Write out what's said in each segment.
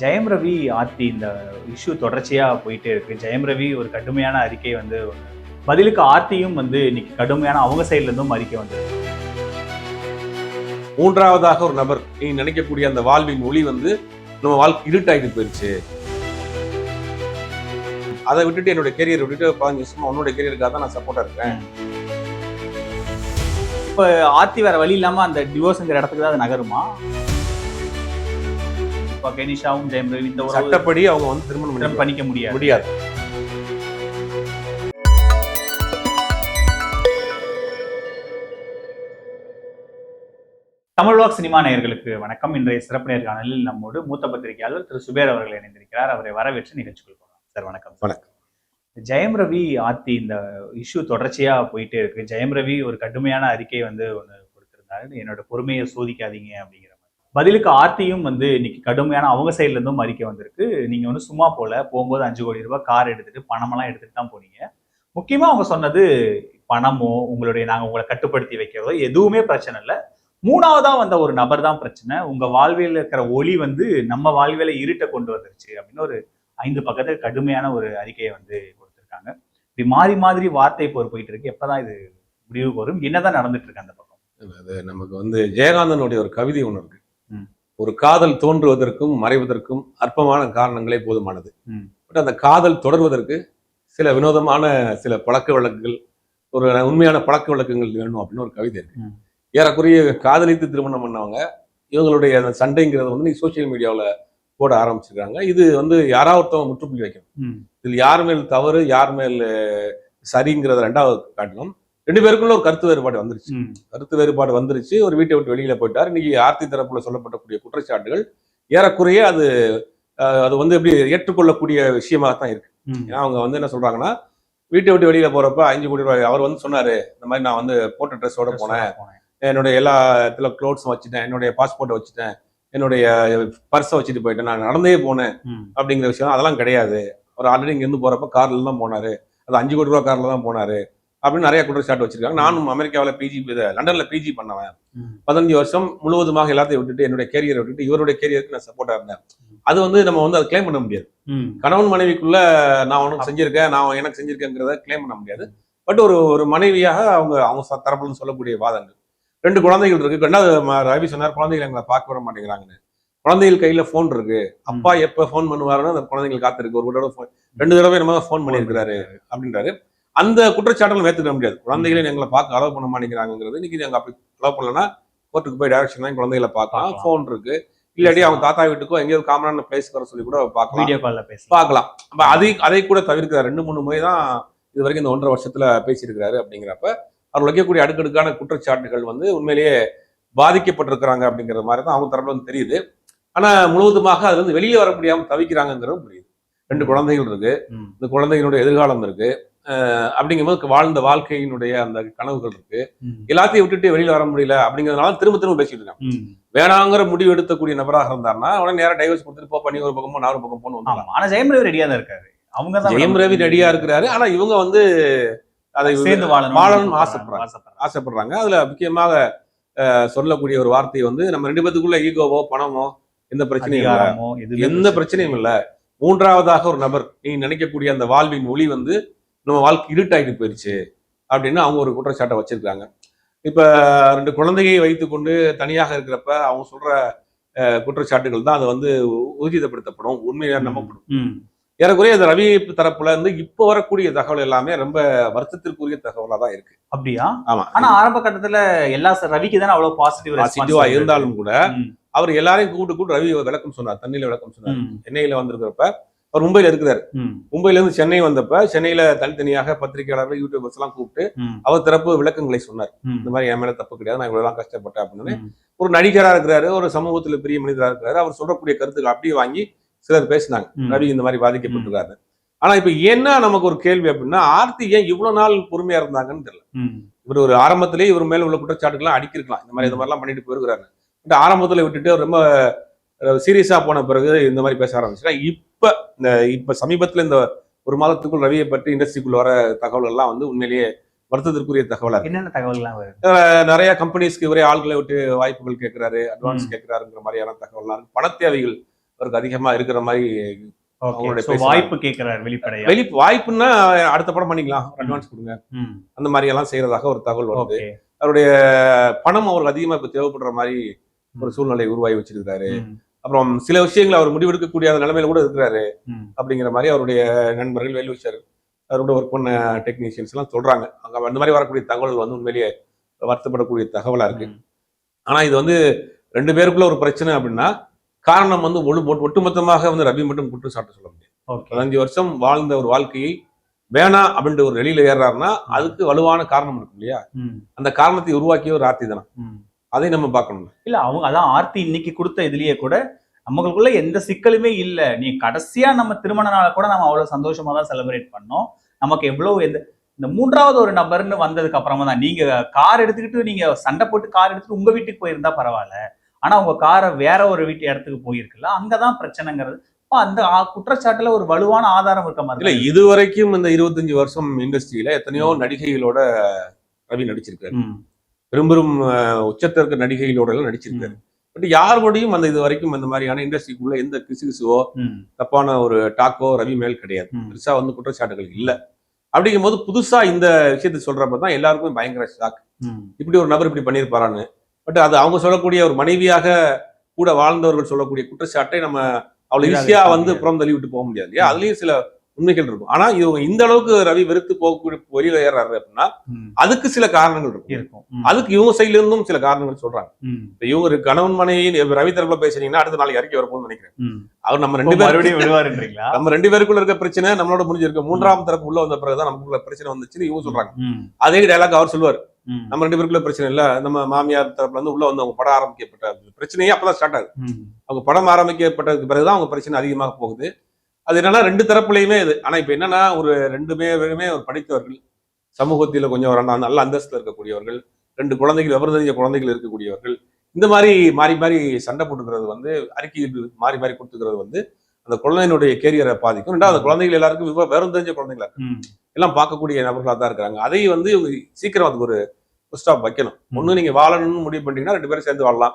ஜெயம் ரவி ஆர்த்தி இந்த இஷ்யூ தொடர்ச்சியா போயிட்டே இருக்கு. ஜெயம் ரவி ஒரு கடுமையான அறிக்கை வந்து பதிலுக்கு ஆர்த்தியும் வந்து இன்னைக்கு கடுமையான அவங்க சைடுல இருந்தும் அறிக்கை வந்து மூன்றாவதாக ஒரு நபர் நீ நினைக்கக்கூடிய அந்த வாழ்வின் ஒளி வந்து நம்ம வாழ்க்கை இருட்டாயிட்டு போயிருச்சு. அதை விட்டுட்டு என்னோட கெரியர் விட்டுட்டு பதினஞ்சு வருஷமா உன்னோட கெரியருக்காக தான் நான் சப்போர்ட்டா இருக்கேன். இப்ப ஆர்த்தி வேற வழி இல்லாம அந்த டிவோர்ஸ்ங்கிற இடத்துக்கு தான் அது நகருமா? இப்ப கெனிஷாவும் ஜெயம் ரவி இந்த சட்டப்படி அவங்க வந்து திருமணம் பண்ணிக்க முடியாது. முடியாது. தமிழ் வாக் சினிமா நேயர்களுக்கு வணக்கம். இன்றைய சிறப்பு நேர்காணலில் நம்மோடு மூத்த பத்திரிகையாளர் திரு சுபேர் அவர்கள் இணைந்திருக்கிறார். அவரை வரவேற்று நிகழ்ச்சிக்குள் போகலாம். சார் வணக்கம் வணக்கம். ஜெயம் ரவி ஆர்த்தி இந்த இஷ்யூ தொடர்ச்சியா போயிட்டே இருக்கு. ஜெயம் ரவி ஒரு கடுமையான அறிக்கை வந்து ஒன்று கொடுத்திருந்தாரு. என்னோட பொறுமையை சோதிக்காதீங்க அப்படிங்கிற பதிலுக்கு ஆர்த்தியும் வந்து இன்னைக்கு கடுமையான அவங்க சைட்லேருந்தும் அறிக்கை வந்திருக்கு. நீங்கள் வந்து சும்மா போல போகும்போது அஞ்சு கோடி ரூபாய் கார் எடுத்துகிட்டு பணமெல்லாம் எடுத்துகிட்டு தான் போனீங்க. முக்கியமாக அவங்க சொன்னது பணமோ உங்களுடைய நாங்கள் உங்களை கட்டுப்படுத்தி வைக்கிறதோ எதுவுமே பிரச்சனை இல்லை. மூணாவதா வந்த ஒரு நபர் தான் பிரச்சனை. உங்க வாழ்வியல் இருக்கிற ஒளி வந்து நம்ம வாழ்வியல இருட்டை கொண்டு வந்துருச்சு அப்படின்னு ஒரு ஐந்து பக்கத்துல கடுமையான ஒரு அறிக்கையை வந்து கொடுத்துருக்காங்க. இப்படி மாறி மாதிரி வார்த்தை போர் போயிட்டு இருக்கு. எப்பதான் இது முடிவுக்கு வரும்? என்னதான் நடந்துட்டு இருக்கு அந்த பக்கம்? அது நமக்கு வந்து ஜெயகாந்தனுடைய ஒரு கவிதை ஒன்று இருக்கு. ஒரு காதல் தோன்றுவதற்கும் மறைவதற்கும் அற்பமான காரணங்களே போதுமானது. பட் அந்த காதல் தொடர்வதற்கு சில வினோதமான சில பழக்க வழக்குகள் ஒரு உண்மையான பழக்க வழக்கங்கள் வேணும் அப்படின்னு ஒரு கவிதை இருக்கு. ஏறக்குறைய காதலித்து திருமணம் பண்ணவங்க இவங்களுடைய அந்த சண்டைங்கிறத வந்து நீ சோசியல் மீடியாவில் போட ஆரம்பிச்சிருக்காங்க இது வந்து யாராவது ஒருத்தவங்க முற்றுப்புள்ளி வைக்கணும். இதில் யார் மேல் தவறு யார் மேல் சரிங்கிறத ரெண்டாவது காட்டணும் ரெண்டு பேருக்குள்ள ஒரு கருத்து வேறுபாடு வந்துருச்சு. கருத்து வேறுபாடு வந்துருச்சு. ஒரு வீட்டை விட்டு வெளியில போயிட்டார். இன்னைக்கு ஆர்த்தி தரப்புல சொல்லப்படக்கூடிய குற்றச்சாட்டுகள் ஏறக்குறைய அது அது வந்து எப்படி ஏற்றுக்கொள்ளக்கூடிய விஷயமாக தான் இருக்கு. ஏன்னா அவங்க வந்து என்ன சொல்றாங்கன்னா வீட்டை விட்டு வெளியில போறப்ப அஞ்சு கோடி ரூபாய் அவர் வந்து சொன்னாரு இந்த மாதிரி நான் வந்து போட்ட ட்ரெஸ்ஸோட போனேன். என்னுடைய எல்லா இடத்துல க்ளோத்ஸும் வச்சுட்டேன். என்னுடைய பாஸ்போர்ட்டை வச்சுட்டேன். என்னுடைய பர்ஸை வச்சுட்டு போயிட்டேன். நான் நடந்தே போனேன். அப்படிங்கிற விஷயம் அதெல்லாம் கிடையாது. அவர் ஆல்ரெடி இங்கேருந்து போறப்ப கார்ல தான் போனாரு. அது அஞ்சு கோடி ரூபா கார்ல தான் போனாரு. அப்படின்னு நிறைய குற்றச்சாட்டு வச்சிருக்காங்க. நானும் அமெரிக்காவில் பிஜி லண்டன்ல பிஜி பண்ணவன். பதினஞ்சு வருஷம் முழுவதுமாக எல்லாத்தையும் விட்டுட்டு என்னுடைய கேரியரை விட்டுட்டு இவருடைய கேரியருக்கு நான் சப்போர்ட்டா இருந்தேன். அது வந்து நம்ம வந்து அதை கிளைம் பண்ண முடியாது. கணவன் மனைவிக்குள்ள நான் உனக்கு செஞ்சிருக்கேன் நான் எனக்கு செஞ்சிருக்கேங்கிறத கிளைம் பண்ண முடியாது. பட் ஒரு ஒரு மனைவியாக அவங்க அவங்க ச- தரப்புல இருந்து சொல்லக்கூடிய வாதங்கள். ரெண்டு குழந்தைகள் இருக்கு. ரெண்டாவது ரவி சொன்னார் குழந்தைகள் எங்களை பார்க்க வர மாட்டேங்கிறாங்கன்னு. குழந்தைகள் கையில போன் இருக்கு. அப்பா எப்ப ஃபோன் பண்ணுவாருன்னு அந்த குழந்தைகள் காத்திருக்கு. ஒரு தடவை ரெண்டு தடவை நம்ம ஃபோன் பண்ணியிருக்கிறாரு அப்படின்றாரு. அந்த குற்றச்சாட்டுகள் ஏற்றுக்க முடியாது. குழந்தைகளை எங்களை பார்க்க அலோவ் பண்ண மாட்டேங்கிறாங்கிறது இன்னைக்கு நாங்க அப்படி அலோவ் பண்ணலன்னா கோர்ட்டுக்கு போய் டைரக்ஷன் தான் குழந்தைகளை பார்க்கலாம். ஃபோன் இருக்கு. இல்லாட்டி அவங்க தாத்தா வீட்டுக்கோ எங்கேயாவது காமனான பிளேஸ்க்கு வர சொல்லி கூட பார்க்கலாம். வீடியோ கால்ல பேச பார்க்கலாம். அதை அதை கூட தவிர்க்கிறார். ரெண்டு மூணு முறை தான் இது வரைக்கும் இந்த ஒன்றரை வருஷத்துல பேசியிருக்கிறாரு அப்படிங்கிறப்ப அவர் வைக்கக்கூடிய அடுக்கடுக்கான குற்றச்சாட்டுகள் வந்து உண்மையிலேயே பாதிக்கப்பட்டிருக்கிறாங்க அப்படிங்கிற மாதிரி தான் அவங்க தரப்புல வந்து தெரியுது. ஆனா முழுவதுமாக அதுல இருந்து வெளியே வர முடியாம தவிக்கிறாங்கிறது புரியுது. ரெண்டு குழந்தைகள் இருக்கு. இந்த குழந்தைகளுடைய எதிர்காலம் இருக்கு. அஹ் அப்படிங்கும்போது வாழ்ந்த வாழ்க்கையினுடைய அந்த கனவுகள் இருக்கு. எல்லாத்தையும் விட்டுட்டு வெளியில வர முடியல அப்படிங்கிறதுனால திரும்ப திரும்ப பேசிட்டு இருக்காங்க. ம். வேணாங்கிற முடிவு எடுக்கக்கூடிய நபராக இருந்தாருன்னா உடனே நேரம் டைவர்ஸ் கொடுத்துட்டு போ பண்ணி ஒரு பக்கமோ நாலு பக்கம் ஆமா. ஆனா ஜெயம் ரவி ரெடியா தான் இருக்காரு. அவங்க தான் ஜெயம் ரவி ரெடியா இருக்கிறாரு. ஆனா இவங்க வந்து அதை சேர்ந்து வாழணும் ஆசைப்படுறாங்க. ஆசைப்படுறாங்க. அதுல முக்கியமாக சொல்லக்கூடிய ஒரு வார்த்தை வந்து நம்ம ரெண்டு பேத்துக்குள்ள ஈகோவோ பணமோ எந்த பிரச்சனையும் எந்த பிரச்சனை பிரச்சனையும் இல்ல. மூன்றாவதாக ஒரு நபர் நீ நினைக்கக்கூடிய அந்த வாழ்வின் ஒளி வந்து நம்ம வாழ்க்கை இருட்டாயிட்டு போயிருச்சு அப்படின்னு அவங்க ஒரு குற்றச்சாட்டை வச்சிருக்காங்க இப்ப ரெண்டு குழந்தையை வைத்துக்கொண்டு தனியாக இருக்கிறப்ப அவங்க சொல்ற குற்றச்சாட்டுகள் தான் அது வந்து ஊர்ஜிதப்படுத்தப்படும் உண்மையா நம்பப்படும். ஏறக்குறைய இந்த ரவி தரப்புல இருந்து இப்போ வரக்கூடிய தகவல் எல்லாமே ரொம்ப வருத்தத்திற்குரிய தகவலா தான் இருக்கு. அப்படியா? ஆமா. ஆனா ஆரம்ப கட்டத்துல எல்லா ரவிக்கு தானே அவ்வளவு பாசிட்டிவ் பாசிட்டிவா இருந்தாலும் கூட. அவர் எல்லாரையும் கூப்பிட்டு கூப்பிட்டு ரவி விளக்கம் சொன்னார் தண்ணியில விளக்கம் சொன்னார். சென்னையில வந்திருக்கிறப்ப அவர் மும்பையில இருக்கிறார். மும்பையில இருந்து சென்னை வந்தப்ப சென்னையில தனித்தனியாக பத்திரிகையாளர்கள் யூடியூபர்ஸ் எல்லாம் கூப்பிட்டு. அவர் தரப்பு விளக்கங்களை சொன்னார். இந்த மாதிரி என் மேல தப்பு கிடையாது நான் இவ்வளவு கஷ்டப்பட்டேன் அப்படின்னு. ஒரு நடிகரா இருக்கிறாரு ஒரு சமூகத்துல பெரிய மனிதரா இருக்கிறாரு அவர் சொல்லக்கூடிய கருத்துக்கள் அப்படியே வாங்கி சிலர் பேசினாங்க. ரவி இந்த மாதிரி பாதிக்கப்பட்டிருக்காரு ஆனா இப்ப என்ன நமக்கு ஒரு கேள்வி அப்படின்னா ஆர்த்தி ஏன் இவ்வளவு நாள் பொறுமையா இருந்தாங்கன்னு தெரியல. இவர் ஒரு ஆரம்பத்திலேயே இவர் மேல உள்ள குற்றச்சாட்டுகள்லாம் அடிக்கிருக்கலாம் இந்த மாதிரி இந்த மாதிரிலாம் பண்ணிட்டு போயிருக்கிறாரு பட் ஆரம்பத்துல விட்டுட்டு ரொம்ப சீரியஸா போன பிறகு இந்த மாதிரி பேச ஆரம்பிச்சுன்னா இப்ப இந்த இப்ப சமீபத்துல இந்த ஒரு மாதத்துக்குள் ரவியை பற்றி இண்டஸ்ட்ரிக்குள்ள வர தகவல் எல்லாம் வந்து உண்மையிலேயே வருத்தத்திற்குரிய தகவலா இருக்கு. என்னென்ன தகவல்லாம் நிறைய கம்பெனிஸ்க்கு இவரே ஆள்களை விட்டு வாய்ப்புகள் கேட்கிறாரு அட்வான்ஸ். கேட்கிறாருங்கிற மாதிரியான தகவல்லாம் இருக்கு. பண தேவைகள் அவருக்கு அதிகமா இருக்கிற மாதிரி. வாய்ப்பு கேக்குறாரு வெளிப்படையா? வெளி வாய்ப்புன்னா அடுத்த படம் பண்ணிக்கலாம் அட்வான்ஸ் கொடுங்க. அந்த மாதிரி எல்லாம் செய்யறதாக ஒரு தகவல் வருது. அவருடைய பணம் அவருக்கு அதிகமா இப்ப தேவைப்படுற மாதிரி ஒரு சூழ்நிலை உருவாகி வச்சிருக்காரு அப்புறம் சில விஷயங்களை அவர் முடிவெடுக்கக்கூடிய அந்த நிலைமையில கூட இருக்கிறாரு. அப்படிங்கிற மாதிரி அவருடைய நண்பர்கள் வெல்விஷர் அவரோட ஒர்க் பண்ண டெக்னீஷியன்ஸ் எல்லாம் சொல்றாங்க. அங்க அந்த மாதிரி வரக்கூடிய தகவல் வந்து உண்மையிலேயே வருத்தப்படக்கூடிய தகவலா இருக்கு. ஆனா இது வந்து ரெண்டு பேருக்குள்ள ஒரு பிரச்சனை அப்படின்னா காரணம் வந்து ஒழு ஒட்டுமொத்தமாக வந்து ரவி மட்டும் குற்றச்சாட்டு சொல்ல முடியாது. ஓகே. பதினஞ்சு வருஷம் வாழ்ந்த ஒரு வாழ்க்கையை வேணாம் அப்படின்ற ஒரு வெளியில ஏறாருன்னா அதுக்கு வலுவான காரணம் இருக்கும் இல்லையா? அந்த காரணத்தை உருவாக்கிய ஒரு ஆர்த்தி தானே. அதை நம்ம பார்க்கணும் இல்ல அவங்க அதான் ஆர்த்தி இன்னைக்கு கொடுத்த இதுலயே கூட நமக்குள்ள எந்த சிக்கலுமே இல்ல. நீ கடைசியா நம்ம திருமண நாளை கூட நம்ம அவ்வளவு சந்தோஷமா தான் செலிப்ரேட் பண்ணோம். நமக்கு எவ்வளவு எந்த இந்த மூன்றாவது ஒரு நபர்னு வந்ததுக்கு அப்புறமா தான் நீங்க கார் எடுத்துக்கிட்டு நீங்க சண்டை போட்டு கார் எடுத்துட்டு உங்க வீட்டுக்கு போயிருந்தா பரவாயில்ல. ஆனா உங்க காரை வேற ஒரு வீட்டு இடத்துக்கு போயிருக்குல்ல அங்கதான் பிரச்சனைங்கிறது. அப்ப அந்த குற்றச்சாட்டுல ஒரு வலுவான ஆதாரம் இருக்க மாதிரி இல்ல இது வரைக்கும் இந்த இருபத்தஞ்சு வருஷம் இண்டஸ்ட்ரியில எத்தனையோ நடிகைகளோட ரவி நடிச்சிருக்காரு. ம், பெரும் பெரும் அஹ், உச்சத்துல இருக்க நடிகைகளோட எல்லாம் நடிச்சிருக்காரு. பட் யார் கூடயும் அந்த இது வரைக்கும் அந்த மாதிரியான இண்டஸ்ட்ரிக்குள்ள எந்த கிசுகிசுவோ தப்பான ஒரு டாக்கோ ரவி மேல் கிடையாது. பெருசா வந்து குற்றச்சாட்டுகள் இல்ல. அப்படிங்கும்போது புதுசா இந்த விஷயத்தை சொல்றப்ப தான் எல்லாருக்கும் பயங்கர ஷாக் இப்படி ஒரு நபர் இப்படி பண்ணியிருப்பாரான்னு. பட் அது அவங்க சொல்லக்கூடிய ஒரு மனைவியாக கூட வாழ்ந்தவர்கள் சொல்லக்கூடிய குற்றச்சாட்டை நம்ம அவ்வளவு ஈஸியா வந்து. புறம் தள்ளி விட்டு போக முடியாது இல்லையா? அதுலயும் சில உண்மைகள் இருக்கும். ஆனா இவங்க இந்த அளவுக்கு ரவி வெறுத்து போகக்கூடிய வெளியில ஏறாரு அப்படின்னா. அதுக்கு சில காரணங்கள் இருக்கும். அதுக்கு இவங்க சைட்ல இருந்தும் சில காரணங்கள் சொல்றாங்க. இவங்க ஒரு கணவன் மனைவி ரவி தரப்புல பேசுறீங்கன்னா அடுத்த நாளைக்கு அறிக்கை வரப்போகும்னு நினைக்கிறேன். அவர் நம்ம ரெண்டு பேரும் நம்ம ரெண்டு பேருக்குள்ள இருக்க பிரச்சனை நம்மளோட முடிஞ்சிருக்கு. மூன்றாம் தரப்பு உள்ள வந்த பிறகுதான் நமக்குள்ள பிரச்சனை வந்துச்சுன்னு இவங்க சொல்றாங்க. அதே டைலாக் அவர் சொல்லுவார். நம்ம ரெண்டு பேருக்குள்ள பிரச்சனை இல்ல. நம்ம மாமியார் தரப்புல இருந்து உள்ள வந்து அவங்க படம் ஆரம்பிக்கப்பட்ட பிரச்சனையே அப்பதான் ஸ்டார்ட் ஆகுது. அவங்க படம் ஆரம்பிக்கப்பட்டதுக்கு பிறகுதான் அவங்க பிரச்சனை அதிகமாக போகுது. அது என்னன்னா ரெண்டு தரப்புலையுமே இது. ஆனா இப்ப என்னன்னா ஒரு ரெண்டு பேருமே ஒரு படித்தவர்கள் சமூகத்தில கொஞ்சம் நல்ல- நல்ல அந்தஸ்துல இருக்கக்கூடியவர்கள் ரெண்டு குழந்தைகள் விவரம் தெரிஞ்ச குழந்தைகள் இருக்கக்கூடியவர்கள் இந்த மாதிரி மாறி மாறி சண்டை போட்டுக்கிறது வந்து அறிக்கையில் மாறி மாறி கொடுத்துக்கிறது வந்து அந்த குழந்தையினுடைய கேரியரை பாதிக்கும். ரெண்டாவது அந்த குழந்தைகள் எல்லாருக்கும் விவ- விவரம் தெரிஞ்ச குழந்தைங்களா எல்லாம் பார்க்கக்கூடிய நபர்களாக தான் இருக்கிறாங்க. அதை வந்து இவங்க சீக்கிரம் அதுக்கு ஒரு ஸ்டாப் வைக்கணும். ஒண்ணு நீங்க வாழணும்னு முடிவு பண்ணிட்டீங்கன்னா ரெண்டு பேரும் சேர்ந்து வாழலாம்.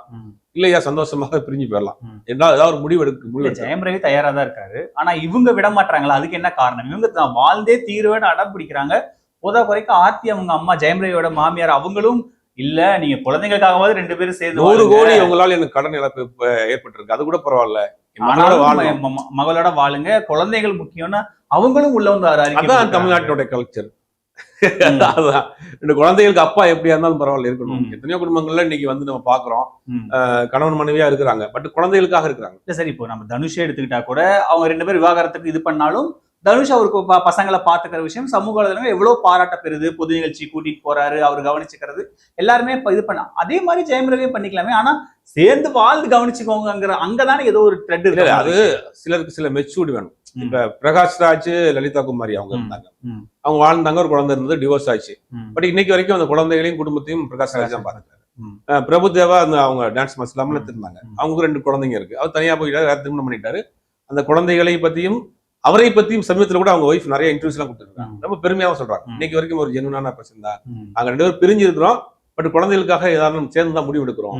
இல்லையா சந்தோஷமாக பிரிஞ்சு போயிடலாம். என்ன ஏதாவது ஒரு முடிவு எடுக்க முடிவு ஜெயம் ரவி தயாரா தான் இருக்காரு. ஆனா இவங்க விட மாட்டாங்களா? அதுக்கு என்ன காரணம்? இவங்க தான் வாழ்ந்தே தீருவேன்னு அடம் பிடிக்கிறாங்க. போதா குறைக்க ஆர்த்தி அவங்க அம்மா ஜெயம் ரவியோட மாமியார் அவங்களும் இல்ல நீங்க குழந்தைங்களுக்காகவாது ரெண்டு பேரும் சேர்ந்து வாழுங்க. கோடி உங்களால எனக்கு கடன் இழப்பு ஏற்பட்டிருக்கு. அது கூட பரவாயில்ல. மகளோட வாழுங்க. குழந்தைகள் முக்கியம்னா அவங்களும் உள்ள வந்து அதான். தமிழ்நாட்டினுடைய கல்ச்சர் ரெண்டு குழந்தைகளுக்கு அப்பா எப்படியா இருந்தாலும் பரவாயில்ல இருக்கணும். எத்தனையோ குடும்பங்கள்ல இன்னைக்கு வந்து நம்ம பாக்குறோம். கணவன் மனைவியா இருக்கிறாங்க. பட் குழந்தைகளுக்காக இருக்கிறாங்க. சரி இப்போ நம்ம தனுஷே எடுத்துக்கிட்டா கூட அவங்க ரெண்டு பேரும் விவாகரத்துக்கு இது பண்ணாலும் தனுஷ் அவருக்கு பசங்களை பாத்துக்கிற விஷயம் சமூக வலைதளங்கள் எவ்வளவு பாராட்ட பெறுது பொது நிகழ்ச்சி கூட்டிட்டு போறாரு அவர் கவனிச்சுக்கிறது எல்லாருமே இது பண்ண அதே மாதிரி ஜெயம் ரவியே பண்ணிக்கலாமே. ஆனா சேர்ந்து வாழ்ந்து கவனிச்சுக்கோங்கிற அங்கதானே ஏதோ ஒரு த்ரெட் இல்ல, அது சிலருக்கு சில மெச்சூர்டு வேணும். இப்ப பிரகாஷ் ராஜ் லலிதா குமாரி அவங்க. இருந்தாங்க. அவங்க வாழ்ந்தாங்க ஒரு குழந்தை இருந்தது டிவோர்ஸ் ஆச்சு பட் இன்னைக்கு வரைக்கும் அந்த குழந்தைகளையும் குடும்பத்தையும் பிரகாஷ் ராஜ் தான். அஹ் பிரபுதேவா அந்த அவங்க டான்ஸ் மாஸ்டர் இல்லாமல் ம். இருந்தாங்க ம். அவங்க ரெண்டு குழந்தைங்க இருக்கு. அவர் தனியா போயிட்டாரு வேற திருமணம் பண்ணிட்டாரு. அந்த குழந்தைகளை பத்தியும் அவரை பத்தியும் சமயத்துல கூட அவங்க ஒய்ஃப் நிறைய இன்டர்வியூஸ் எல்லாம் கொடுத்துருக்காங்க. ரொம்ப பெருமையாவும் சொல்றாங்க. இன்னைக்கு வரைக்கும் ஒரு ஜெனுவனான பிரச்சனை தான். நாங்க ரெண்டு பேரும் பிரிஞ்சு இருக்கிறோம். பட் குழந்தைகளுக்காக ஏதாவது சேர்ந்து தான் முடிவு எடுக்கிறோம்.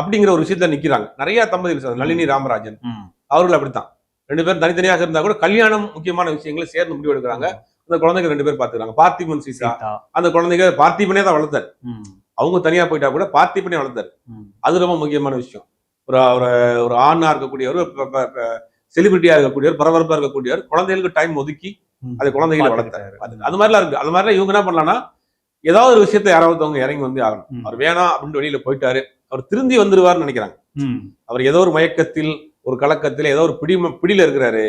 அப்படிங்கிற ஒரு விஷயத்துல நிக்கிறாங்க. நிறைய தம்பதிகள் சார் நளினி ராமராஜன். அவர்கள் அப்படித்தான். ரெண்டு பேரும் தனித்தனியாக இருந்தா கூட கல்யாணம் முக்கியமான விஷயங்களை சேர்ந்து முடிவு எடுக்கிறாங்க அந்த குழந்தைங்க ரெண்டு பேர் பாத்துக்கிறாங்க பார்த்திபன் சீசா அந்த குழந்தைங்க பார்த்திபனே தான் வளர்த்தாரு அவங்க தனியா போயிட்டா கூட பார்த்திபனே வளர்த்தாரு அது ரொம்ப முக்கியமான விஷயம். ஒரு ஒரு ஒரு ஆணா இருக்கக்கூடியவர் செலிபிரிட்டியா இருக்கக்கூடியவர் பரபரப்பா இருக்கக்கூடியவர் குழந்தைகளுக்கு டைம் ஒதுக்கி அதை குழந்தைகளை வளர்த்தாரு. அது- மாதிரிலாம் இருக்கு. அது மாதிரிலாம் இவங்க என்ன பண்ணலாம்னா ஏதாவது ஒரு விஷயத்த யாராவது அவங்க இறங்கி வந்து ஆகணும். அவர் வேணாம் அப்படின்னு வெளியில போயிட்டாரு. அவர் திருந்தி வந்துருவாருன்னு நினைக்கிறாங்க. அவர் ஏதோ ஒரு மயக்கத்தில் ஒரு கலக்கத்தில் ஏதோ ஒரு பிடி பிடியில இருக்கிறாரு.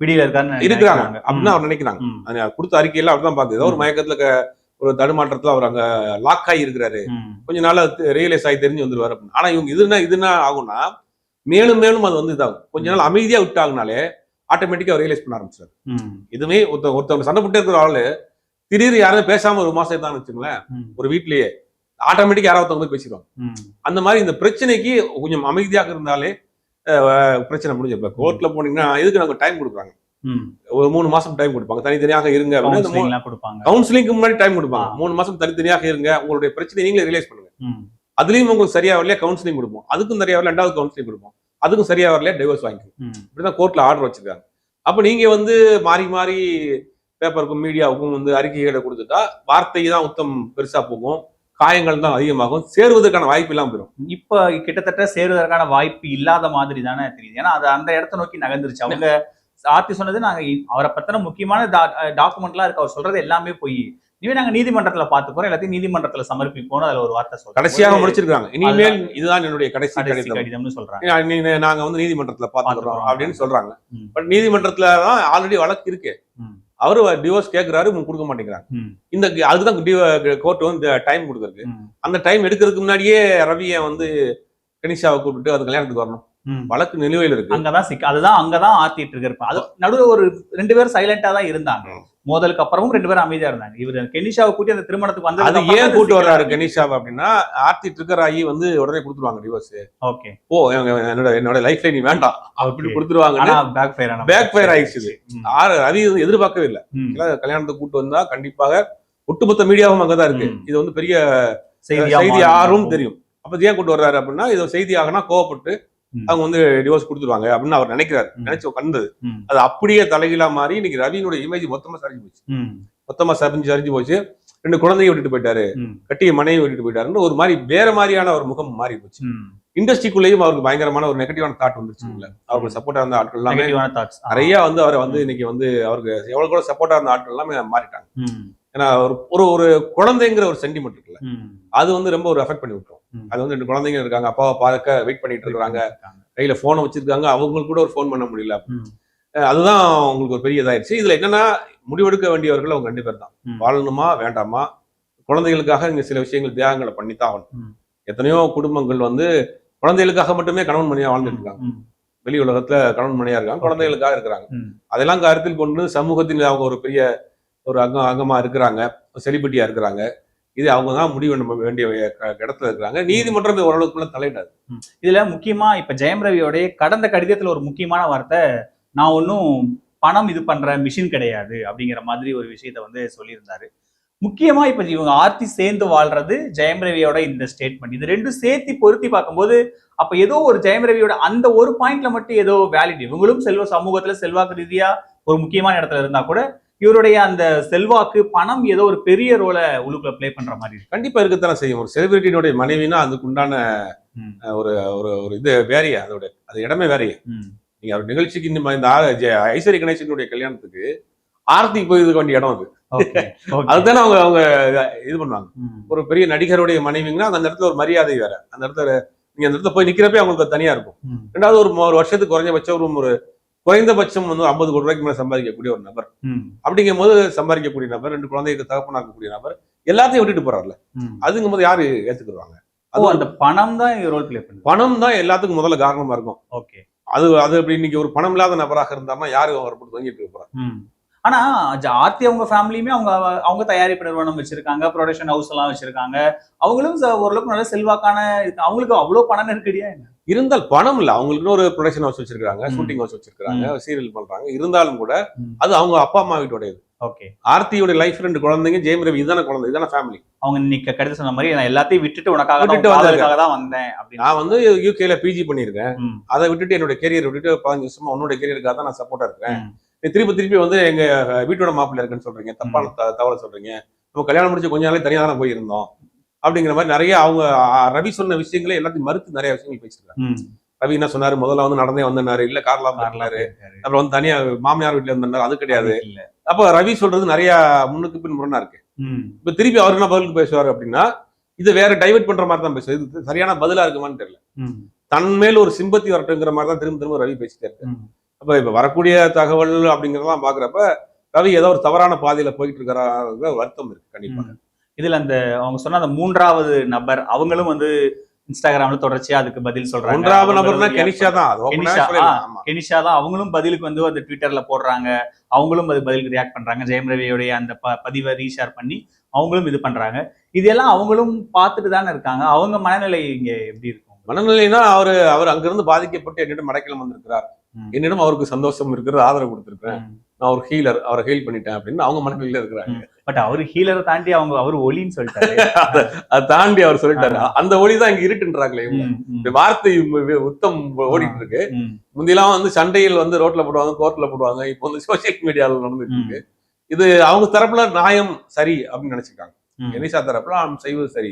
பிடியில இருக்கான்னு இருக்கிறாங்க. அப்படின்னு அவர் நினைக்கிறாங்க. கொடுத்த அறிக்கையில அவர் தான் பாக்குது ஏதோ ஒரு. மயக்கத்துல ஒரு தடுமாற்றத்துல அவர் அங்க லாக் ஆகி இருக்கிறாரு. கொஞ்ச நாள் ரியலைஸ் ஆகி தெரிஞ்சு வந்துருவாரு அப்படின்னு. ஆனா இவங்க இதுனா இதுனா ஆகும்னா மேலும் மேலும் அது வந்து இதாகும். கொஞ்ச நாள் அமைதியா விட்டாங்கனாலே ஆட்டோமேட்டிக்கா ரியலைஸ் பண்ண ஆரம்பிச்சாரு ம், இதுவே ஒருத்த ஒருத்தவங்க சண்டை போட்டு இருக்கிற ஆளு திடீர்னு யாருமே பேசாம ஒரு மாசம் இருந்தான்னு வச்சுங்களேன் ஒரு வீட்லயே ஆட்டோமேட்டிக்கா யாராவது ஒருத்தவங்க போய் பேசிடுவாங்க. அந்த மாதிரி இந்த பிரச்சனைக்கு கொஞ்சம் அமைதியாக இருந்தாலே பிரச்சனை முடிஞ்சு இப்ப கோர்ட்ல போனீங்கன்னா இதுக்கு நாங்க டைம் கொடுக்குறாங்க. ஒரு மூணு மாசம் டைம் கொடுப்பாங்க. தனித்தனியாக இருங்க கவுன்சிலிங்க்கு முன்னாடி டைம் கொடுப்பாங்க. மூணு மாசம் தனித்தனியாக இருங்க. உங்களுடைய பிரச்சனை நீங்களே ரியலைஸ் பண்ணுங்க. அதுலயும் உங்களுக்கு சரியா வரலையா கவுன்சிலிங் கொடுப்போம். அதுக்கும் சரியா வரல ரெண்டாவது கவுன்சிலிங் கொடுப்போம். அதுக்கும் சரியா வரலையா டைவர்ஸ் வாங்கிக்கணும். இப்படிதான் கோர்ட்ல ஆர்டர் வச்சிருக்காங்க. அப்ப நீங்க வந்து மாறி மாறி பேப்பருக்கும் மீடியாவுக்கும் வந்து அறிக்கைகளை கொடுத்துட்டா வார்த்தை தான் உத்தம் பெருசா போகும். காயங்கள் தான் அதிகமாகும். சேருவதற்கான வாய்ப்பு இல்லாம போயிடும். இப்ப கிட்டத்தட்ட சேருவதற்கான வாய்ப்பு இல்லாத மாதிரி தானே தெரியுது. ஏன்னா அது அந்த இடத்த நோக்கி நகர்ந்துருச்சு. அவங்க ஆர்த்தி சொன்னது நாங்க அவரை பத்தின முக்கியமான டாக்குமெண்ட்லாம் இருக்கு. அவர் சொல்றது எல்லாமே போய் இனிமே நாங்க நீதிமன்றத்துல பாத்துக்கிறோம் எல்லாத்தையும் நீதிமன்றத்துல சமர்ப்பிப்போம் அதுல ஒரு வார்த்தை சொல்றோம் கடைசியாக முடிச்சிருக்காங்க. இனிமேல் இதுதான் என்னுடைய கடைசி கடைசி கடிதம். கடிதம்னு சொல்றாங்க. நாங்க வந்து நீதிமன்றத்துல பாத்துக்கிறோம். அப்படின்னு சொல்றாங்க. பட் நீதிமன்றத்துல தான் ஆல்ரெடி வழக்கு இருக்கு. அவரு டிவோர்ஸ் கேக்குறாரு இவங்க கொடுக்க மாட்டேங்கிறாங்க. ம், இந்த அதுதான் கோர்ட் வந்து டைம் கொடுத்துருக்கு அந்த டைம் எடுக்கிறதுக்கு முன்னாடியே ரவியை வந்து கனிஷாவை கூப்பிட்டு அது கல்யாணத்துக்கு வரணும். வழக்கு நிலுவையில் இருக்கு. அங்கதான் சிக்க அதுதான் அங்கதான் ஆத்திட்டு இருக்காரு அது நடுவுல ஒரு ரெண்டு பேரும் சைலண்டா தான் இருந்தாங்க. மோதலுக்கு அப்புறமும் ரெண்டு பேரும் அமைதியா இருந்தாங்க. இவர் கெனிஷாவை கூட்டி அந்த திருமணத்துக்கு அது வந்து ஏன் கூட்டு வர்றாரு கனிஷாவை அப்படின்னா ஆர்த்தி ட்ரிகர் ஆகி வந்து உடனே கொடுத்துருவாங்க டிவோர்ஸ் ஓகே. ஓ என்னோட என்னோட லைஃப்ல நீ வேண்டாம். அப்படி கொடுத்துருவாங்க பேக் ஃபயர் பேக் ஃபயர் ஆயிடுச்சு ஆறு ரவி எதிர்பார்க்கவே இல்லை. ம். கல்யாணத்துக்கு கூட்டு வந்தா கண்டிப்பாக ஒட்டுமொத்த மீடியாவும் அங்கதான் இருக்கு. இது வந்து பெரிய செய்தி. யாரும் தெரியும். அப்ப ஏன் கூட்டு வர்றாரு அப்படின்னா இது செய்தி ஆகனா கோவப்பட்டு. அவங்க வந்து டிவோர்ஸ் கொடுத்துருவாங்க அப்படின்னு அவர் நினைக்கிறாரு. நினைச்சு கண்டது அது அப்படியே தலைகீழா மாறி இன்னைக்கு ரவியினுடைய இமேஜ் மொத்தமா சரிஞ்சு போச்சு. மொத்தமா சரிஞ்சு சரிஞ்சு போச்சு. ரெண்டு குழந்தைய விட்டுட்டு போயிட்டாரு. கட்டிய மனைவி விட்டுட்டு போயிட்டாருன்னு ஒரு மாதிரி வேற மாதிரியான ஒரு முகம் மாறி போச்சு. இண்டஸ்ட்ரிக்குள்ளேயும் அவருக்கு பயங்கரமான ஒரு நெகட்டிவான தாட் வந்துருச்சு அவருக்கு சப்போர்ட்டா இருந்த ஆட்கள் எல்லாமே. நிறைய வந்து அவரை வந்து இன்னைக்கு வந்து அவருக்கு எவ்வளவு கூட சப்போர்ட்டா இருந்த ஆட்கள் எல்லாமே மாறிட்டாங்க. ஏன்னா ஒரு ஒரு குழந்தைங்கிற ஒரு சென்டிமெண்ட் இருக்குல்ல. அது வந்து ரொம்ப ஒரு எஃபெக்ட் பண்ணி விட்டுரும். அது வந்து ரெண்டு குழந்தைங்க இருக்காங்க அப்பாவை பார்க்க வெயிட் பண்ணிட்டு இருக்காங்க கையில போனை வச்சிருக்காங்க அவங்களுக்கு கூட ஒரு ஃபோன் பண்ண முடியல. அதுதான் உங்களுக்கு ஒரு பெரிய இதாயிருச்சு. இதுல என்னன்னா முடிவெடுக்க வேண்டியவர்கள் அவங்க ரெண்டு பேர் தான். வாழணுமா வேண்டாமா? குழந்தைகளுக்காக இங்க சில விஷயங்கள் தியாகங்களை பண்ணித்தான் ஆகணும். எத்தனையோ குடும்பங்கள் வந்து குழந்தைகளுக்காக மட்டுமே கணவன் மணியா வாழ்ந்துட்டு இருக்காங்க. வெளி உலகத்துல கணவன் மணியா இருக்காங்க குழந்தைகளுக்காக இருக்கிறாங்க. அதெல்லாம் கருத்தில் கொண்டு சமூகத்தில் அவங்க ஒரு பெரிய ஒரு அங்கம் அங்கமா இருக்கிறாங்க செலிபிரிட்டியா இருக்கிறாங்க. இது அவங்க தான் முடிவு பண்ண வேண்டிய இடத்துல இருக்கிறாங்க. நீதிமன்றம் ஓரளவுக்குள்ள தலையிடாது. இதுல முக்கியமா இப்ப ஜெயம் ரவியோடைய கடந்த கடிதத்துல ஒரு முக்கியமான வார்த்தை நான் ஒன்றும் பணம் இது பண்ற மிஷின் கிடையாது அப்படிங்கிற மாதிரி ஒரு விஷயத்த வந்து சொல்லியிருந்தாரு. முக்கியமா இப்ப இவங்க ஆர்த்தி சேர்ந்து வாழ்றது ஜெயம் ரவியோட இந்த ஸ்டேட்மெண்ட் இது ரெண்டும் சேர்த்து பொருத்தி பார்க்கும்போது அப்ப ஏதோ ஒரு ஜெயம் ரவியோட அந்த ஒரு பாயிண்ட்ல மட்டும் ஏதோ வேலிட் இவங்களும் செல்வ சமூகத்துல செல்வாக்கு ரீதியா ஒரு முக்கியமான இடத்துல இருந்தா கூட இவருடைய அந்த செல்வாக்கு பணம் ஏதோ ஒரு பெரிய ரோலை உள்ளுக்குள்ள ப்ளே பண்ற மாதிரி இருக்கு கண்டிப்பா இருக்கத்தானே செய்யும் ஒரு செலிபிரிட்டியினுடைய மனைவினா அதுக்கு உண்டான ஒரு ஒரு ஒரு இது வேறையா அதோட அது இடமே வேறையா. நீங்க அவர் நிகழ்ச்சிக்கு இந்த ஐஸ்வர்ய கணேசனுடைய கல்யாணத்துக்கு ஆர்த்திக்கு போய் இருக்க வேண்டிய இடம் அது. அதுதானே அவங்க அவங்க இது பண்ணுவாங்க. ஒரு பெரிய நடிகருடைய மனைவிங்கன்னா அந்த இடத்துல ஒரு மரியாதை வேற அந்த இடத்துல நீங்க அந்த இடத்துல போய் நிக்கிறப்பே அவங்களுக்கு தனியா இருக்கும். ரெண்டாவது ஒரு ஒரு வருஷத்துக்கு குறைஞ்சபட்சம் ஒரு ஒரு குறைந்தபட்சம் வந்து ஐம்பது கோடி ரூபாய்க்கு மேல சம்பாதிக்கக்கூடிய ஒரு நபர். அப்படிங்கும் போது சம்பாதிக்கக்கூடிய நபர் ரெண்டு குழந்தைகளுக்கு தகப்பனா இருக்கக்கூடிய நபர் எல்லாத்தையும் விட்டுட்டு போறாருல்ல. ம். அதுங்கும் போது யாரு ஏத்துக்குருவாங்க அது அந்த பணம் தான் ரோல் ப்ளே பண்ணுது. பணம் தான் எல்லாத்துக்கும் முதல்ல காரணமா இருக்கும். ஓகே. அது அது அப்படி இன்னைக்கு ஒரு பணம் இல்லாத நபராக இருந்தாருன்னா யாரு அவர் தொங்கிட்டு ம். ஆனா ஆர்த்தி அவங்க ஃபேமிலியுமே அவங்க அவங்க தயாரிப்பு நிறுவனம் வச்சிருக்காங்க ப்ரொடக்ஷன் ஹவுஸ் எல்லாம் வச்சிருக்காங்க. அவங்களும் ஓரளவுக்கு நல்ல செல்வாக்கான அவங்களுக்கு அவ்வளவு பண நெருக்கடியா என்ன? இருந்தால் பணம் இல்ல. அவங்களுக்கு ஒரு ப்ரொடக்ஷன் ஹவுஸ் வச்சிருக்காங்க. ஷூட்டிங் ஹவுஸ் வச்சிருக்காங்க சீரியல் பண்றாங்க. இருந்தாலும் கூட. அது அவங்க அப்பா அம்மா வீட்டோடையது ஓகே. ஆர்த்தியோட லைஃப் ரெண்டு குழந்தைங்க ஜெயம் ரவி இதான குழந்தை இதான ஃபேமிலி அவங்க இன்னைக்கு கடிதம் சொன்ன மாதிரி நான் எல்லாத்தையும் விட்டுட்டு உனக்காக விட்டுட்டு. காதலுக்காக தான் வந்தேன் அப்படின்னு. நான் வந்து யூகேல பிஜி பண்ணியிருக்கேன். அதை விட்டுட்டு என்னோட கெரியர் விட்டுட்டு பதினஞ்சு வருஷமா உன்னோட கெரியருக்காக தான் நான் சப்போர்ட்டா இருக்கேன் திருப்பி திருப்பி வந்து எங்க வீட்டோட மாப்பிள்ள இருக்குன்னு சொல்றீங்க. தப்பான தவறை சொல்றீங்க. நம்ம கல்யாணம் முடிச்சு கொஞ்ச நாளே தனியா தானே போயிருந்தோம். அப்படிங்கிற மாதிரி நிறைய அவங்க ரவி சொன்ன விஷயங்களே எல்லாத்தையும் மறுத்து நிறைய விஷயங்கள் பேசிருக்காங்க. ரவி என்ன சொன்னாரு? முதல்ல வந்து நடந்தே வந்தாரு இல்ல பண்ணாரு இருக்காரு. அப்புறம் வந்து தனியா மாமியார் வீட்டுல இருந்தாரு அது கிடையாது. இல்ல. அப்ப ரவி சொல்றது நிறைய முன்னுக்கு பின் முரணா இருக்கு. இப்ப திருப்பி அவர் என்ன பதிலுக்கு பேசுவாரு அப்படின்னா இது வேற டைவர்ட் பண்ற மாதிரி தான் பேசுவார். இது சரியான பதிலா இருக்குமான்னு தெரியல. தன் மேல் ஒரு சிம்பத்தி வரட்டுங்கிற மாதிரி தான் திரும்ப திரும்ப ரவி பேசிட்டே இருக்கு ம். அப்ப இப்ப வரக்கூடிய தகவல் அப்படிங்கறதெல்லாம் பாக்குறப்ப ரவி ஏதோ ஒரு தவறான பாதையில போயிட்டு இருக்கிற வருத்தம் இருக்கு கண்டிப்பா. ம். இதுல அந்த அவங்க சொன்ன அந்த மூன்றாவது நபர் அவங்களும் வந்து இன்ஸ்டாகிராம்ல தொடர்ச்சியா அதுக்கு பதில் சொல்றாங்க. அவங்களும் நபர்னா கெனிஷா தான் கெனிஷா, தான். அவங்களும் பதிலுக்கு வந்து அந்த ட்விட்டர்ல போடுறாங்க. அவங்களும் அது பதிலுக்கு ரியாக்ட் பண்றாங்க. ஜெயம் ரவியோடைய அந்த ப பதிவை ரீஷேர் பண்ணி அவங்களும் இது பண்றாங்க. இதெல்லாம் அவங்களும் பார்த்துட்டு தானே இருக்காங்க. அவங்க மனநிலை இங்க எப்படி இருக்கும்? மனநிலைனா அவரு அவர் அங்கிருந்து பாதிக்கப்பட்டு என்னிடம் மடக்கிலம் வந்திருக்கிறார். என்னிடம் அவருக்கு சந்தோஷம் இருக்கிறது ஆதரவு கொடுத்திருக்கிறேன். ம், நான் ஒரு ஹீலர் அவரை ஹீல் பண்ணிட்டேன் அப்படின்னு அவங்க மனநிலையில இருக்கிறாங்க. பட் அவரு ஹீலரை தாண்டி அவங்க அவர் ஒலின்னு சொல்லிட்டாரு. அதை தாண்டி அவர் சொல்லிட்டாரு. அந்த ஒளி தான் இங்க இருட்டுன்றாங்களே இந்த வார்த்தை உத்தம் ஓடிட்டு இருக்கு ம், முந்திலாம் வந்து சண்டையில் வந்து ரோட்ல போடுவாங்க கோர்ட்ல போடுவாங்க. இப்போ வந்து சோசியல் மீடியால நடந்துட்டு இருக்கு இது அவங்க தரப்புல நியாயம் சரி அப்படின்னு நினைச்சிருக்காங்க. எலிசா தரப்புல அவன் செய்வது சரி.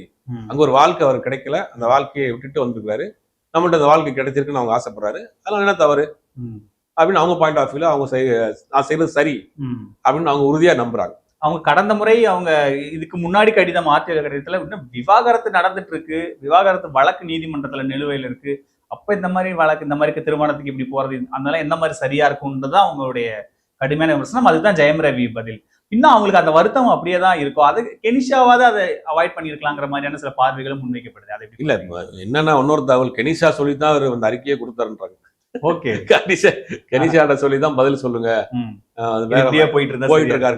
அங்க ஒரு வாழ்க்கை அவர் கிடைக்கல. அந்த வாழ்க்கையை விட்டுட்டு வந்திருக்காரு நம்மள்ட்ட அந்த வாழ்க்கை கிடைச்சிருக்குன்னு அவங்க ஆசைப்படுறாரு. அதெல்லாம் என்ன தவறு? அப்படின்னு அவங்க பாயிண்ட் ஆஃப் வியூல அவங்க நான் செய்யறது சரி ம். அப்படின்னு அவங்க உறுதியா நம்புறாங்க. அவங்க கடந்த முறை அவங்க இதுக்கு முன்னாடி கடிதம் ஆற்றிய கடிதத்துல இன்னும் விவாகரத்து நடந்துட்டு இருக்கு. விவாகரத்து வழக்கு நீதிமன்றத்துல நிலுவையில் இருக்கு. அப்ப இந்த மாதிரி வழக்கு இந்த மாதிரி திருமணத்துக்கு இப்படி போறது அதனால எந்த மாதிரி சரியா இருக்கும்ன்றதுதான் அவங்களுடைய கடுமையான விமர்சனம். அதுதான் ஜெயம் ரவி பதில். இன்னும் அவங்களுக்கு அந்த வருத்தம் அப்படியே தான் இருக்கும். அது கெனிஷாவாவது அதை அவாய்ட் பண்ணியிருக்கலாங்கிற மாதிரியான சில பார்வைகளும் முன்வைக்கப்படுது. அது இல்ல என்னன்னா இன்னொரு தகவல். கெனிஷா சொல்லி தான் அவர் அந்த அறிக்கையை கொடுத்தாருன்றாங்க. ஓகே. கெனிஷா கெனிஷாட்ட சொல்லி தான் பதில் சொல்லுங்க. போயிட்டு இருந்தா போயிட்டு இருக்காரு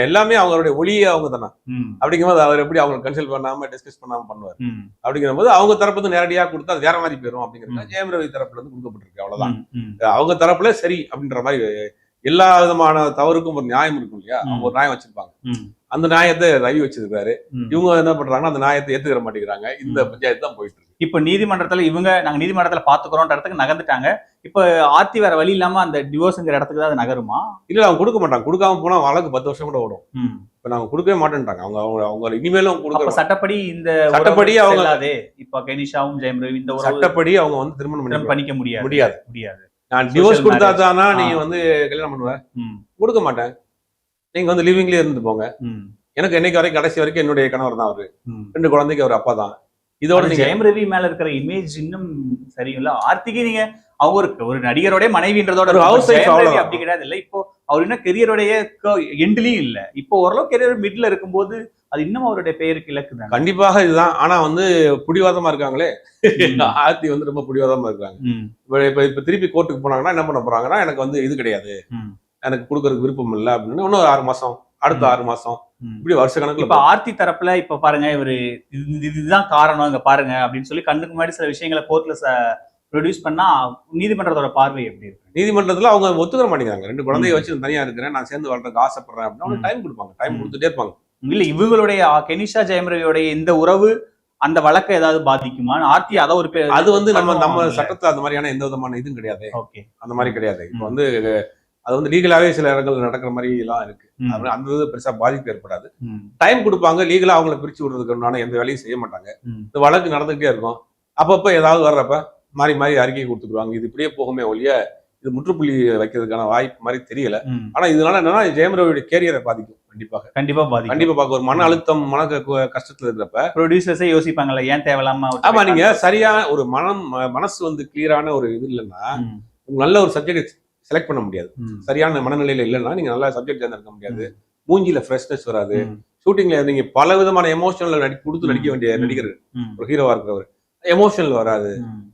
எல்லாமே அவங்களுடைய ஒளியே அவங்க தானே ம், அப்படிங்கும்போது அவர் எப்படி அவங்க கன்சல்ட் பண்ணாம டிஸ்கஸ் பண்ணாம பண்ணுவார்? அப்படிங்கிற போது அவங்க தரப்பு நேரடியா கொடுத்தா அது வேற மாதிரி போயிடும் அப்படிங்கிறது. ஜெயம் ரவி தரப்புல இருந்து கொடுக்கப்பட்டிருக்கு அவ்வளவுதான். அவங்க தரப்புல சரி அப்படின்ற மாதிரி எல்லா விதமான தவறுக்கும் ஒரு நியாயம் இருக்கும் இல்லையா. ஒரு நியாயம் வச்சிருப்பாங்க. அந்த நியாயத்தை ரவி வச்சிருக்காரு. இவங்க என்ன பண்றாங்கன்னா அந்த நியாயத்தை ஏத்துக்கிற மாட்டேங்கிறாங்க. இந்த. பஞ்சாயத்து தான் போயிட்டு இருக்கு. இப்ப நீதிமன்றத்துல இவங்க நாங்க நீதிமன்றத்துல பாத்துக்கிறோன்ற இடத்துக்கு நகர்ந்துட்டாங்க. இப்ப ஆர்த்தி வேற வழி இல்லாம அந்த டிவோர்ஸ்ங்கிற இடத்துக்கு தான் அது நகருமா? இல்ல அவங்க கொடுக்க மாட்டாங்க. கொடுக்காம போனா வழக்கு பத்து வருஷம் கூட ஓடும். இப்ப நாங்க கொடுக்கவே மாட்டேன்ட்டாங்க அவங்க அவங்க அவங்க இனிமேலும் கொடுக்க சட்டப்படி இந்த சட்டப்படி அவங்க- இப்ப கெனிஷாவும் ஜெயம் ரவி இந்த சட்டப்படி அவங்க வந்து திருமணம் பண்ணிக்க முடியாது. முடியாது. முடியாது. நான் டிவோர்ஸ் கொடுத்தா. தானா. நீங்க வந்து கல்யாணம் பண்ணுவ? ம், கொடுக்க மாட்டேன். நீங்க வந்து லிவிங்லயே இருந்து போங்க. எனக்கு என்னைக்கு வரைக்கும் கடைசி வரைக்கும் என்னுடைய கணவர் தான் அவரு. ரெண்டு குழந்தைக்கு அவர் அப்பா தான். இதோட ஜெயம் ரவி மேல இருக்கிற இமேஜ் இன்னும் சரியில்ல. ஆர்த்திக்கு நீங்க அவங்க ஒரு நடிகரோட மனைவின்றதோட அவ்வளவுதான். அப்படி கிடையாது. இல்ல இப்போ அவர் இன்னும் கெரியரோடைய எண்ட்லயும் இல்ல. இப்போ ஓரளவு கெரியர் மிட்ல இருக்கும்போது அது இன்னும் அவருடைய பெயருக்கு இலக்கு தான்? கண்டிப்பாக இதுதான். ஆனா வந்து புடிவாதமா இருக்காங்களே. ஆர்த்தி வந்து ரொம்ப புடிவாதமா இருக்காங்க. இப்ப இப்ப இப்ப திருப்பி கோர்ட்டுக்கு போனாங்கன்னா என்ன பண்ண போறாங்கன்னா எனக்கு வந்து இது கிடையாது. எனக்கு கொடுக்கறதுக்கு விருப்பம் இல்லை அப்படின்னு இன்னும் ஆறு மாசம் அடுத்த. ஆறு மாசம். இப்படி வருஷ இப்ப கணக்குல ஆர்த்தி தரப்புல இப்ப பாருங்க இவரு இது இது- இதுதான் காரணம் இங்க பாருங்க அப்படின்னு சொல்லி கண்ணுக்கு முன்னாடி சில விஷயங்களை கோர்ட்ல ப்ரொடியூஸ் பண்ணா நீதிமன்றத்தோட பார்வை எப்படி இருக்கு? நீதிமன்றத்துல அவங்க ஒத்துக்கிற மாட்டேங்கிறாங்க. ரெண்டு குழந்தைய. வச்சு தனியா இருக்கிறேன் நான் சேர்ந்து வாழ்றதுக்கு ஆசைப்படுறேன் அப்படின்னா அவங்க. டைம் கொடுப்பாங்க. டைம். கொடுத்துட்டே இருப்பாங்க. இல்ல இவங்களுடைய கெனிஷா ஜெயம் ரவியோடைய இந்த உறவு அந்த வழக்கை ஏதாவது பாதிக்குமா? ஆர்த்தி அதை ஒரு அது வந்து நம்ம நம்ம. சட்டத்துல அந்த மாதிரியான எந்த விதமான இதுவும் கிடையாது. ஓகே. அந்த மாதிரி கிடையாது. இப்போ. வந்து அது வந்து லீகலாவே சில இடங்கள் நடக்கிற மாதிரி எல்லாம் இருக்கு அந்த இது பெருசா பாதிப்பு ஏற்படாது. டைம் கொடுப்பாங்க லீகலா அவங்கள பிரிச்சு விடுறதுக்கு எந்த வேலையும் செய்ய மாட்டாங்க. இந்த வழக்கு நடந்துகிட்டே இருக்கும். அப்பப்ப ஏதாவது வர்றப்ப மாறி மாறி அறிக்கை கொடுத்துக்குவாங்க இது இப்படியே போகுமே ஒழிய இது முற்றுப்புள்ளி வைக்கிறதுக்கான வாய்ப்பு மாதிரி தெரியல. ஆனா இதனால என்னன்னா ஜெயம் ரவியோட கேரியரை பாதிக்கும் கண்டிப்பாக. கண்டிப்பா பாதிக்கும். கண்டிப்பா பார்க்க ஒரு மன அழுத்தம் மன கஷ்டத்துல இருக்கிறப்ப ப்ரொடியூசர்ஸே யோசிப்பாங்கல்ல ஏன் தேவையில்லாம ஆமா நீங்க சரியா ஒரு மனம் மனசு வந்து கிளியரான ஒரு இது இல்லைன்னா நல்ல ஒரு சப்ஜெக்ட் செலக்ட் பண்ண முடியாது. சரியான மனநிலையில இல்லைன்னா நீங்க நல்ல சப்ஜெக்ட் தேர்ந்தெடுக்க முடியாது. மூஞ்சில ஃப்ரெஷ்னஸ் வராது. ஷூட்டிங்ல நீங்க பல விதமான எமோஷனல் நடி கொடுத்து நடிக்க வேண்டிய. நடிகர் ஒரு ஹீரோவா இருக்கிறவர். எமோஷனல் வராது.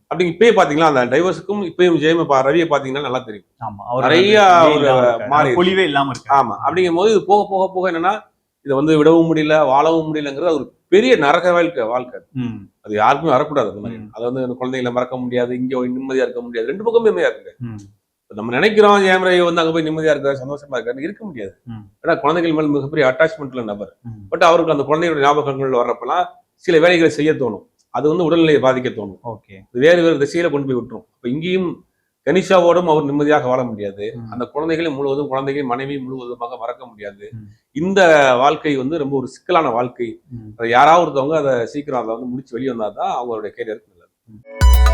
அப்படி இப்பயே பாத்தீங்களா அந்த டைவர்ஸுக்கும் இப்பயும் ஜெயம் பா- ரவியை பாத்தீங்கன்னா நல்லா தெரியும். ஆமா நிறைய. மாறி இல்லாம இருக்கு ஆமா அப்படிங்கும் போது இது போக போக போக என்னன்னா இதை வந்து விடவும் முடியல வாழவும் முடியலங்கிறது ஒரு பெரிய நரக வாழ்க்கை வாழ்க்கை. அது யாருக்குமே வரக்கூடாது அந்த மாதிரி. அதை வந்து அந்த குழந்தைகளை மறக்க முடியாது இங்க நிம்மதியா இருக்க முடியாது. ரெண்டு பக்கமும் நிம்மதியா இருக்கு. நம்ம நினைக்கிறோம் ஜெயம் ரவி வந்து அங்க போய் நிம்மதியா இருக்காரு சந்தோஷமா இருக்காரு இருக்க முடியாது. ஏன்னா குழந்தைகள் மேல மிகப்பெரிய அட்டாச்மெண்ட்ல நபர். பட் அவருக்கு அந்த குழந்தையோட ஞாபகங்கள் வர்றப்பெல்லாம் சில வேலைகளை செய்ய தோணும். அது வந்து உடல்நிலையை பாதிக்க தோணும். ஓகே. வேறு வேறு திசையில கொண்டு போய் விட்டுரும். அப்ப இங்கேயும் கனிஷாவோடும் அவர் நிம்மதியாக வாழ முடியாது. அந்த குழந்தைகளை முழுவதும் குழந்தைகள் மனைவி முழுவதுமாக மறக்க முடியாது. இந்த வாழ்க்கை வந்து ரொம்ப ஒரு சிக்கலான வாழ்க்கை. அதை யாராவது ஒருத்தவங்க அதை சீக்கிரம் அதை வந்து முடிச்சு வெளியே வந்தாதான் அவங்களுடைய கேரியர் நல்லது.